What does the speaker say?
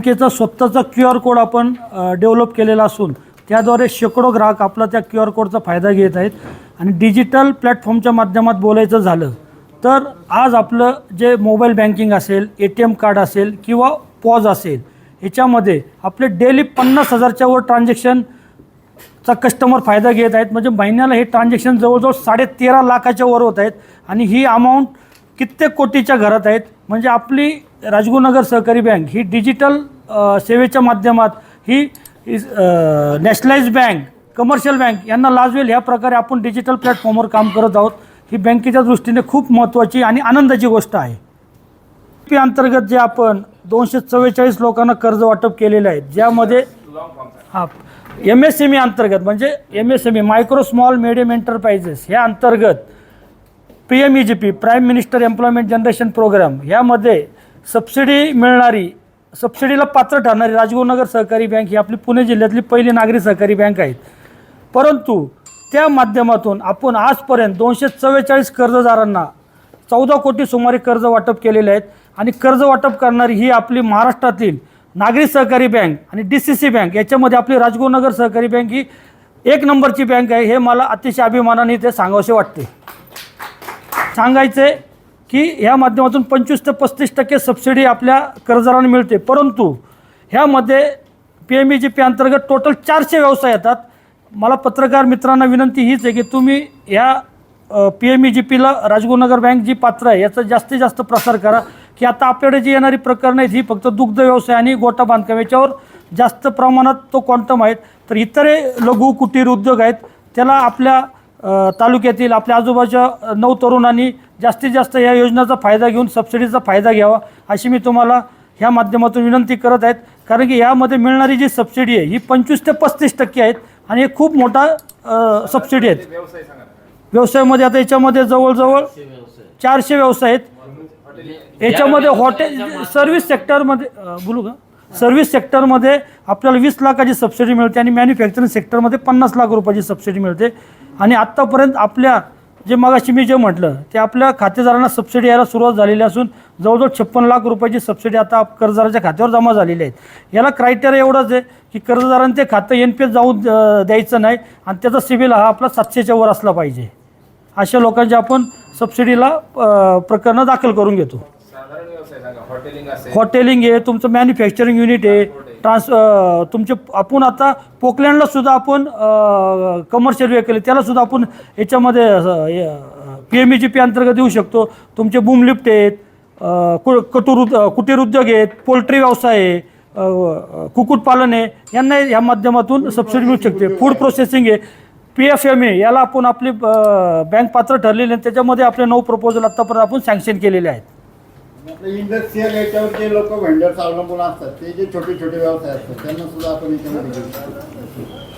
बँकेचा स्वतःचा Q R code आपण डेव्हलप केलेला असून त्याद्वारे शेकडो ग्राहक आपला त्या क्यू आर कोडचा फायदा घेत आहेत. आणि डिजिटल प्लॅटफॉर्मच्या माध्यमात बोलायचं झालं तर आज आपलं जे मोबाईल बँकिंग असेल ए टी एम कार्ड असेल किंवा पॉज असेल ह्याच्यामध्ये आपले डेली पन्नास हजारच्या वर ट्रान्झॅक्शनचा कस्टमर फायदा घेत आहेत. म्हणजे महिन्याला हे ट्रान्झॅक्शन जवळजवळ साडेतेरा लाखाच्या वर होत आहेत. आणि ही अमाऊंट कित्येक कोटीच्या घरात आहेत. म्हणजे आपली राजगुरुनगर सहकारी बँक ही डिजिटल सेवेच्या माध्यमात ही नॅशनलाइज बँक कमर्शियल बँक यांना लाजवेल. ह्या प्रकारे आपण डिजिटल प्लॅटफॉर्मवर काम करत आहोत. ही बँकेच्या दृष्टीने खूप महत्त्वाची आणि आनंदाची गोष्ट आहे. पी अंतर्गत जे आपण दोनशे चव्वेचाळीस लोकांना कर्ज वाटप केलेलं आहे ज्यामध्ये हा एम एस एम ई अंतर्गत म्हणजे M S M E micro small medium enterprises ह्या अंतर्गत P M E G P prime minister employment generation programme ह्यामध्ये सबसिडी मिळणारी सबसिडीला पात्र ठरणारी राजगुरुनगर सहकारी बँक ही आपली पुणे जिल्ह्यातली पहिली नागरी सहकारी बँक आहे परंतु त्या माध्यमातून आपण आजपर्यंत दोनशे चव्वेचाळीस कर्जदारांना चौदा कोटी सुमारे कर्ज वाटप केलेले आहेत आणि कर्ज वाटप करणारी ही आपली महाराष्ट्रातील नागरी सहकारी बँक आणि डी सी सी बँक याच्यामध्ये आपली राजगुरुनगर सहकारी बँक ही एक नंबरची बँक आहे हे मला अतिशय अभिमानाने ते सांगावसे वाटते. सांगायचं आहे की ह्या माध्यमातून पंचवीस ते पस्तीस टक्के सबसिडी आपल्या कर्जदारांना मिळते. परंतु ह्यामध्ये P M E G P अंतर्गत टोटल चारशे व्यवसाय येतात. मला पत्रकार मित्रांना विनंती हीच आहे की तुम्ही ह्या पी एम ई जी पीला राजगुरुनगर बँक जी पात्र आहे याचा जास्तीत जास्त प्रसार करा. की आता आपल्याकडे जी येणारी प्रकरणं आहेत ही फक्त दुग्ध व्यवसाय आणि गोटा बांधकाम याच्यावर जास्त प्रमाणात तो क्वांटम आहेत. तर इतर लघु कुटीर उद्योग आहेत त्याला आपल्या तालुक्यातील आपल्या आजूबाजूच्या नऊ तरुणांनी जास्तीत जास्त या योजनेचा फायदा घेऊन सबसिडीचा फायदा घ्यावा अशी मी तुम्हाला ह्या माध्यमातून विनंती करत आहेत. कारण की यामध्ये मिळणारी जी सबसिडी आहे ही पंचवीस ते पस्तीस टक्के आहेत आणि हे खूप मोठा सबसिडी आहेत. व्यवसायामध्ये आता याच्यामध्ये जवळजवळ चारशे व्यवसाय आहेत. याच्यामध्ये हॉटेल सर्व्हिस सेक्टरमध्ये बोलू का? सर्व्हिस सेक्टरमध्ये आपल्याला वीस लाखाची सबसिडी मिळते आणि मॅन्युफॅक्चरिंग सेक्टरमध्ये पन्नास लाख रुपयाची सबसिडी मिळते. आणि आत्तापर्यंत आपल्या जे मगाशी मी जे म्हटलं ते आपल्या खातेदारांना सबसिडी यायला सुरुवात झालेली असून जवळजवळ छप्पन लाख रुपयाची सबसिडी आता कर्जदाराच्या खात्यावर जमा झालेली आहेत. याला क्रायटेरिया एवढंच आहे की कर्जदारांनी ते खातं एन पी एस जाऊन अ, द्यायचं नाही आणि त्याचा सिबिल हा आपला सातशेच्या वर असला पाहिजे. अशा लोकांची आपण सबसिडीला प्रकरणं दाखल करून घेतो. हॉटेलिंग आहे तुमचं मॅन्युफॅक्चरिंग युनिट आहे. ट्रान्स तुमचे आपण आता पोकलँडला सुद्धा आपण कमर्शियल व्हेकल त्याला सुद्धा आपण याच्यामध्ये P M E G P अंतर्गत येऊ शकतो. तुमचे बूम लिफ्ट आहेत कु- कटुर उद- कुटीर उद्योग आहेत पोल्ट्री व्यवसाय आहे कुक्कुटपालन आहे यांना या माध्यमातून सबसिडी मिळू शकते. फूड प्रोसेसिंग आहे. पी एफ एम ए याला आपण आपली बँक पात्र ठरलेली आहे त्याच्यामध्ये आपले नऊ प्रपोजल आत्तापर्यंत आपण सँक्शन केलेले आहेत. इंडस्ट्रियल याच्यावर जे लोक व्हेंडर्स अवलंबून असतात ते जे छोटे छोटे व्यवसाय असतात त्यांना सुद्धा आपण याच्यामध्ये घेऊ शकतो.